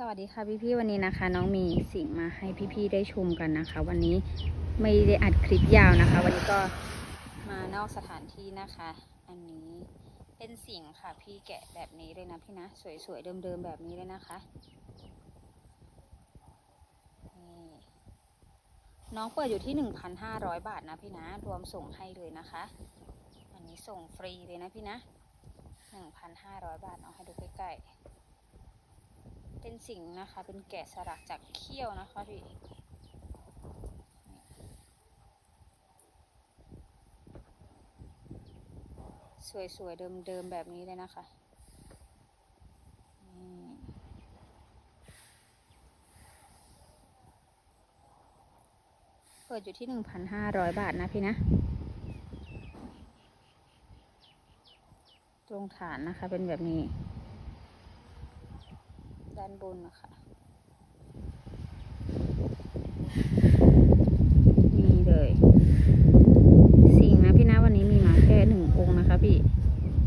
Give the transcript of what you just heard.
สวัสดีค่ะพี่ๆวันนี้นะคะ น้องมีสิ่งมาให้พี่ๆได้ชมกันนะคะ วันนี้ไม่ได้อัดคลิปยาวนะคะ วันนี้ก็มานอกสถานที่นะคะ อันนี้เป็นสิ่งค่ะพี่แกะแบบนี้เลยนะพี่นะสวยๆเดิมๆแบบนี้เลยนะคะนี่น้องเปิดอยู่ที่ 1,500 บาทนะพี่นะรวมส่งให้เลยนะคะ อันนี้ส่งฟรีเลยนะพี่นะ 1,500 บาทเอาให้ดูใกล้ๆ เป็นสิ่งนะคะ เป็นแกะสลักจากเขี้ยวนะคะพี่สวยๆ เดิมๆ แบบนี้เลยนะคะเปิดอยู่ที่1,500บาทนะพี่นะ ตรงฐานนะคะเป็นแบบนี้านบนนะคะนี่เลย สิ่งนะพี่นะวันนี้มีมาแค่หนึ่งองค์นะคะพี่